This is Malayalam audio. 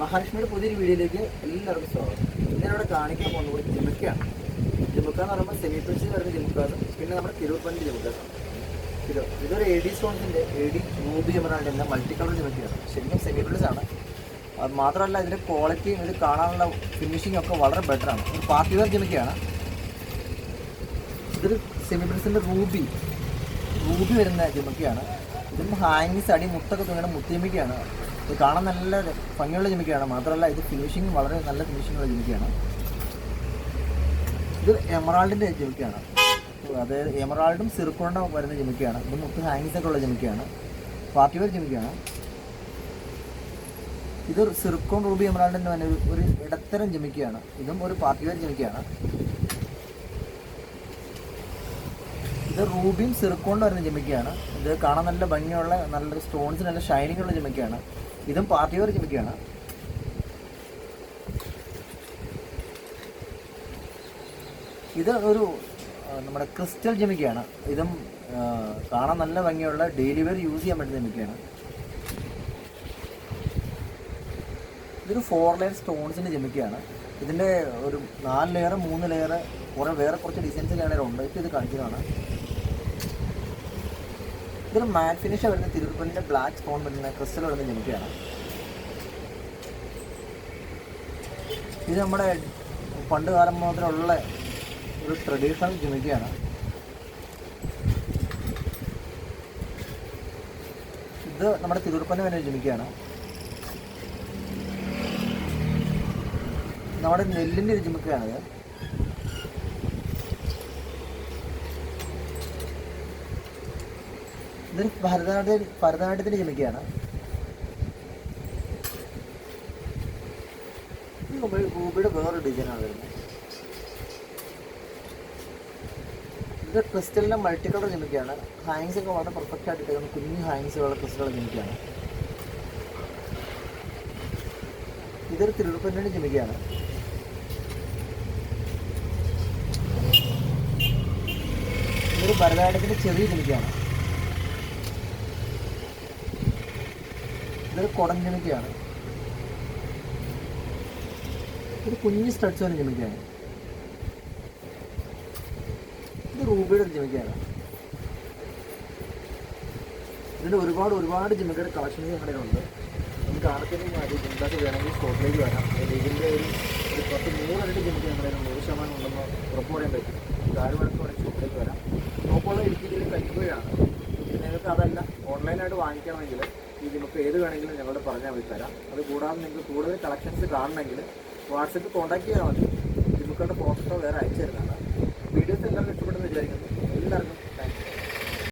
മഹാലക്ഷ്മിയുടെ പുതിയൊരു വീഡിയോയിലേക്ക് എല്ലാവർക്കും സ്വാഗതം. ഇന്നിവിടെ കാണിക്കാൻ പോകുന്നത് ഒരു ജിമുക്കയാണ്. ജിമുക്ക എന്ന് പറയുമ്പോൾ സെമി പ്രിൻസിൽ വരുന്ന ജിമുക്കാസും പിന്നെ നമ്മുടെ തിരുവപ്പള്ളി ജിമുക്കാസും ഇത് ഇതൊരു എ ഡി സോൺസിന്റെ എ ഡി മൂബി എല്ലാം മൾട്ടി കളർ ജിമുക്കയാണ്. ശരിക്കും സെമി പ്രിൻസ് ആണ്. അത് മാത്രമല്ല ഇതിന്റെ ക്വാളിറ്റിയും ഇത് കാണാനുള്ള ഫിനിഷിംഗ് ഒക്കെ വളരെ ബെറ്ററാണ് ഒരു പാർട്ടി വെയർ ജിമുക്കയാണ്. ഇതൊരു സെമി പ്രിൻസിന്റെ റൂബി റൂബി വരുന്ന ജിമുക്കയാണ്. ഇതിന് ഹാങ്ങിങ്സ് അടി മുത്തൊക്കെ തുണിയുടെ മുത്തിയമ്മിക്കയാണ് ഇത് കാണാൻ നല്ല ഭംഗിയുള്ള ജിമിക്കയാണ്. മാത്രമല്ല ഇത് ഫിനിഷിങ് വളരെ നല്ല ഫിനിഷിംഗ് ഉള്ള ജിമിക്കയാണ്. ഇത് എമറാൾഡിന്റെ ജിമിക്കയാണ്. അതായത് എമറാൾഡും സിർക്കോണ്ട വരുന്ന ജിമിക്കയാണ്. ഇത് മുത്ത് ഒക്കെ ഉള്ള ജിമിക്കയാണ്. Party wear ജിമിക്കയാണ്. ഇത് സിർക്കോൺ റൂബി എമറാൾഡിന്റെ തന്നെ ഒരു ഇടത്തരം ജിമിക്കയാണ്. ഇതും ഒരു പാർട്ടി വെയർ ജിമിക്കയാണ്. ഇത് റൂബിയും സിർക്കോണ്ട് വരുന്ന ജിമിക്കയാണ്. ഇത് കാണാൻ നല്ല ഭംഗിയുള്ള നല്ല സ്റ്റോൺസ് നല്ല ഷൈനിങ് ഉള്ള ജിമിക്കയാണ്. ഇതും പാർട്ടി വെയർ ഇത് ഒരു നമ്മുടെ ക്രിസ്റ്റൽ ജമിക്കയാണ്. ഇതും കാണാൻ നല്ല ഭംഗിയുള്ള ഡെയിലി വെയർ യൂസ് ചെയ്യാൻ പറ്റുന്ന ജമിക്കയാണ്. ഇതൊരു ഫോർ ലെയർ സ്റ്റോൺസിന്റെ ജമിക്കയാണ്. ഇതിന്റെ ഒരു നാല് ലെയർ മൂന്ന് ലെയർ കുറേ വേറെ കുറച്ച് ഡിസൈൻസ് ലെയറുണ്ട് ഇപ്പോൾ ഇത് കാണിക്കുന്നതാണ് ഇതൊരു മാറ്റ് ഫിനിഷ് വരുന്ന തിരുവനന്തപുരത്തിന്റെ ബ്ലാക്ക് സ്റ്റോൺ വരുന്ന ക്രിസ്റ്റൽ വരുന്ന ജിമിക്കയാണ് ഇത് നമ്മുടെ പണ്ട് കാലം മുതലുള്ള ഒരു ട്രഡീഷണൽ ജിമിക്കയാണ് ഇത് നമ്മുടെ തിരുവനന്തപുരം വരുന്ന ജിമിക്കയാണ് നമ്മുടെ നെല്ലിന്റെ ഒരു ജിമിക്കയാണിത് ഇതൊരു ഭരതനാട്യ ഭരതനാട്യത്തിന്റെ ജിമിക്കയാണ് ഗൂബിയുടെ വേറൊരു ഡിസൈനാണ് വരുന്നത്. ഇത് ക്രിസ്റ്റലിന്റെ മൾട്ടി കളർ ജിമിക്കയാണ് ഹാങ്സ് ഒക്കെ വളരെ പെർഫെക്റ്റ് ആയിട്ട് ഇട്ടേക്കുന്ന കുഞ്ഞു ഹാങ്സുകളുള്ള ക്രിസ്റ്റൽ ജിമിക്കയാണ് ഇതൊരു തിരുവനന്തപുരം ജിമിക്കയാണ് ഇതൊരു ഭരതനാട്യത്തിന്റെ ചെറിയ ജിമിക്കയാണ് ഇതൊരു കുടം ജിമിക്കയാണ് ഇത് കുഞ്ഞ് സ്റ്റഡ്സ് ജിമിക്കയാണ് ഇത് റൂബിയുടെ ഒരു ജിമിക്കയാണ് ഇതിന്റെ ഒരുപാട് ഒരുപാട് ജിമ്മിക്കയുടെ കളക്ഷൻസ് ഞങ്ങളുടെ ഉണ്ട് നമുക്ക് ആർക്കെങ്കിലും മതി ജിമിക്കാസ് വേണമെങ്കിൽ സ്റ്റോക്കിലേക്ക് വരാം. ഇതിന്റെ ഒരു ഒരു പത്ത് മൂന്നിരട്ടി ജിമിക്ക് ഞങ്ങളുടെ നൂറ് ശതമാനം ഉണ്ടെന്ന് ഉറപ്പ് പറയാൻ പറ്റും. ആര് വേണമെങ്കിൽ വേണമെങ്കിൽ സ്റ്റോക്കിലേക്ക് വരാം. നോക്കുള്ള ഇടുക്കിയിൽ കരിക്കുകയാണ് നിങ്ങൾക്ക് അതല്ല. ഓൺലൈനായിട്ട് വാങ്ങിക്കണമെങ്കിൽ ഈ നിങ്ങൾക്ക് ഏത് വേണമെങ്കിലും ഞങ്ങളോട് പറഞ്ഞാൽ മതി തരാം. അത് കൂടാതെ നിങ്ങൾക്ക് കൂടുതൽ കളക്ഷൻസ് കാണണമെങ്കിൽ വാട്സപ്പിൽ കോൺടാക്ട് ചെയ്താൽ മതി. നിങ്ങൾക്കുള്ള ഫോട്ടോ വേറെ അയച്ചു തരുന്നതാണ്. വീഡിയോസ് എല്ലാവരും ഇഷ്ടപ്പെടുന്ന വിചാരിക്കുന്നു. എല്ലാവർക്കും താങ്ക് യു